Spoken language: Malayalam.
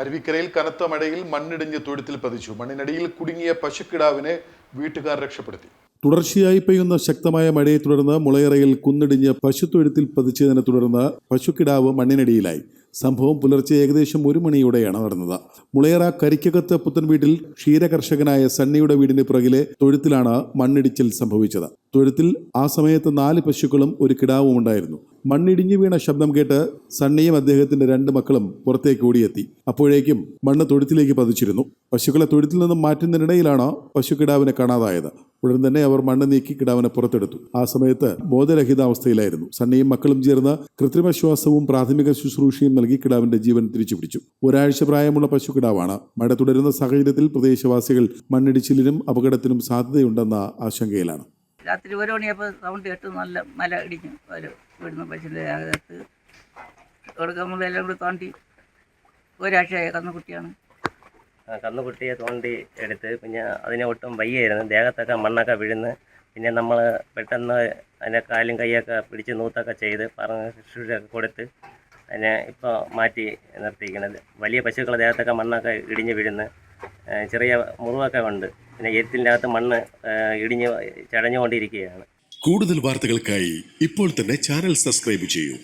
അരുവിക്കരയിൽ കനത്ത മഴയിൽ മണ്ണിടിഞ്ഞ് തൊഴുത്തിൽ പതിച്ചു. മണ്ണിനടിയിൽ കുടുങ്ങിയ പശുക്കിടാവിനെ വീട്ടുകാർ രക്ഷപ്പെടുത്തി. തുടർച്ചയായി പെയ്യുന്ന ശക്തമായ മഴയെ തുടർന്ന് മുളയറയിൽ കുന്നിടിഞ്ഞ് പശുത്തൊഴുത്തിൽ പതിച്ചതിനെ തുടർന്ന് പശുക്കിടാവ് മണ്ണിനടിയിലായി. സംഭവം പുലർച്ചെ ഏകദേശം ഒരു മണിയോടെയാണ് നടന്നത്. മുളയറ കരിക്കകത്ത് പുത്തൻ വീട്ടിൽ ക്ഷീരകർഷകനായ സണ്ണിയുടെ വീടിന് പിറകിലെ തൊഴുത്തിലാണ് മണ്ണിടിച്ചിൽ സംഭവിച്ചത്. തൊഴുത്തിൽ ആ സമയത്ത് നാല് പശുക്കളും ഒരു കിടാവും ഉണ്ടായിരുന്നു. മണ്ണിടിഞ്ഞു വീണ ശബ്ദം കേട്ട് സണ്ണിയും അദ്ദേഹത്തിന്റെ രണ്ട് മക്കളും പുറത്തേക്ക് ഓടിയെത്തി. അപ്പോഴേക്കും മണ്ണ് തൊഴുത്തിലേക്ക് പതിച്ചിരുന്നു. പശുക്കളെ തൊഴുത്തിൽ നിന്നും മാറ്റുന്നതിനിടയിലാണ് പശുക്കിടാവിനെ കാണാതായത്. ഉടൻ തന്നെ അവർ മണ്ണ് നീക്കി കിടാവിനെ പുറത്തെടുത്തു. ആ സമയത്ത് ബോധരഹിതാവസ്ഥയിലായിരുന്നു. സണ്ണിയും മക്കളും ചേർന്ന് കൃത്രിമശ്വാസവും പ്രാഥമിക ശുശ്രൂഷയും നൽകി കിടാവിന്റെ ജീവൻ തിരിച്ചുപിടിച്ചു. ഒരാഴ്ച പ്രായമുള്ള പശുക്കിടാവാണ് മഴ തുടരുന്ന സാഹചര്യത്തിൽ പ്രദേശവാസികൾ മണ്ണിടിച്ചിലിനും അപകടത്തിനും സാധ്യതയുണ്ടെന്ന ആശങ്കയിലാണ്. രാത്രി ഒരു മണിയപ്പോൾ സൗണ്ട് കേട്ട് നല്ല മല ഇടിഞ്ഞു. ഒരു വീടുന്ന പശുവിന്റെ അകത്ത്. കൊടുക്കുമ്പോൾ എല്ലാം കൂടി തോണ്ടി ഒരാഴ്ചയായ കന്നുകുട്ടിയാണ്. കന്നുകുട്ടിയെ തോണ്ടി എടുത്ത് പിന്നെ അതിനെ ഒട്ടും വയ്യായിരുന്നു. ദേഹത്തൊക്കെ മണ്ണൊക്കെ വീഴുന്ന് പിന്നെ നമ്മൾ പെട്ടെന്ന് അതിന്റെ കാലും കൈയൊക്കെ പിടിച്ച് നൂത്തൊക്കെ ചെയ്ത് പറഞ്ഞ് ശുശ്രൂഷയൊക്കെ കൊടുത്ത് അതിനെ ഇപ്പോൾ മാറ്റി നിർത്തിയിരിക്കുന്നത്. വലിയ പശുക്കളുടെ ദേഹത്തൊക്കെ മണ്ണൊക്കെ ഇടിഞ്ഞ് വീഴുന്ന് ചെറിയ മുറിവൊക്കെ ഉണ്ട് പിന്നെ എത്തിന്റെ അകത്ത് മണ്ണ് ഇടിഞ്ഞ് ചടഞ്ഞുകൊണ്ടിരിക്കുകയാണ്. കൂടുതൽ വാർത്തകൾക്കായി ഇപ്പോൾ തന്നെ ചാനൽ സബ്സ്ക്രൈബ് ചെയ്യൂ.